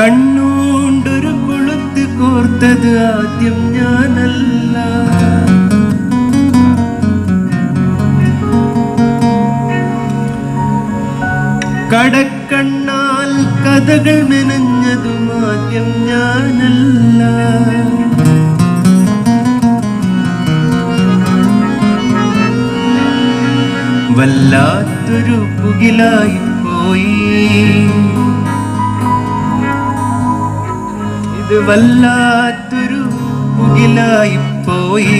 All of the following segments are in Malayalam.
കണ്ണൂണ്ടൊരു കൊളുത്ത് കോർത്തത് ആദ്യം ഞാനല്ല. കടക്കണ്ണാൽ കഥകൾ മെനഞ്ഞതും ആദ്യം ഞാനല്ല. വല്ലാത്തൊരു പുകിലായി പോയി. ഇത് വല്ലാത്തൊരു മുകിലായി പോയി.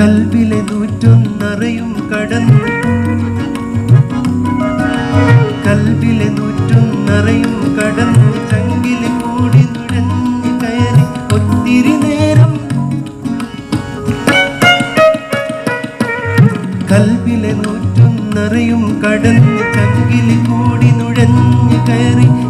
കൽവിലെ നൂറ്റൊന്നറയും കടന്നു. കൽവിലെ നൂറ്റൊന്നറയും കടന്നു. ചങ്കിലെ കൂടി നുഴഞ്ഞു കയറി ഒത്തിരി നേരം. കൽവിലെ നൂറ്റൊന്നറയും കടന്നു. ചങ്കിലെ കൂടി നുഴഞ്ഞു കയറി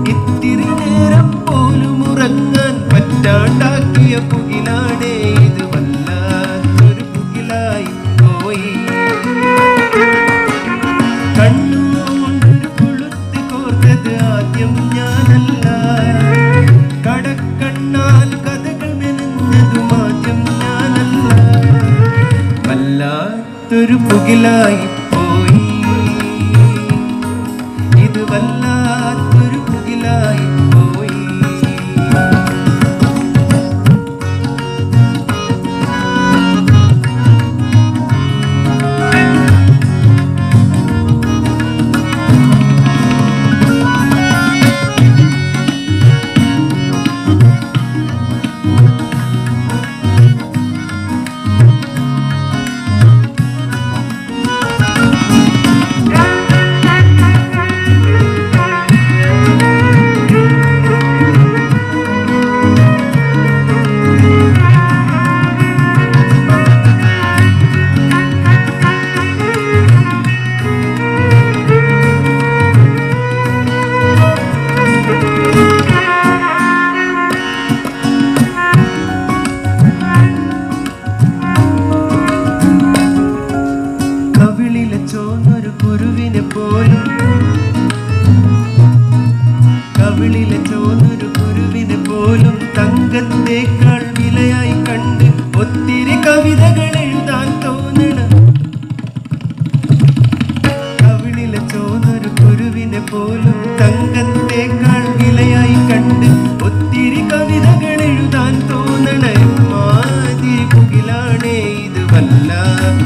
വല്ലാത്തൊരു പുകിലായി പോയി.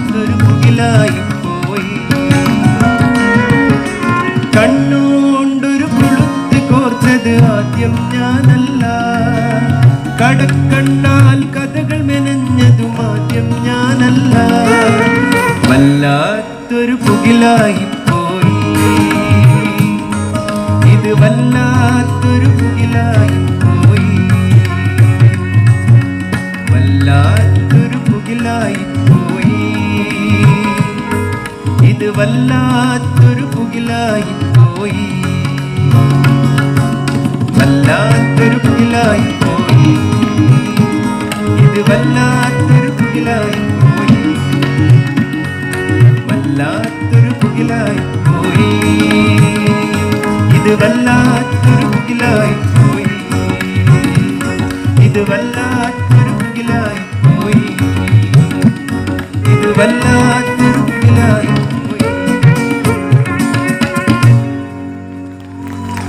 വല്ലാത്തൊരു പുകിലായി പോയി. കണ്ണുകൊണ്ടൊരു കൊളുത്ത് കോർത്തത് ആദ്യം ഞാനല്ല. കടക്കണ്ണാൽ കഥകൾ മെനഞ്ഞതും ആദ്യം ഞാനല്ല. വല്ലാത്തൊരു പുകിലായി പോയി. ഇത് വല്ലാത്തൊരു പുകിലായി പോയി. വല്ലാത്തൊരു പുകിലായി പോയി വല്ലാത്തൊരു പുകിലായി പോയി വല്ലാത്തൊരു പുകിലായി പോയി ഇത് വല്ലാത്തൊരു പുകിലായി പോയി വല്ലാത്തൊരു പുകിലായി പോയി ഇത് വല്ലാത്തൊരു പുകിലായി പോയി ഇത് വല്ലാത്തൊരു പുകിലായി പോയി ഇത് വല്ലാത്തൊരു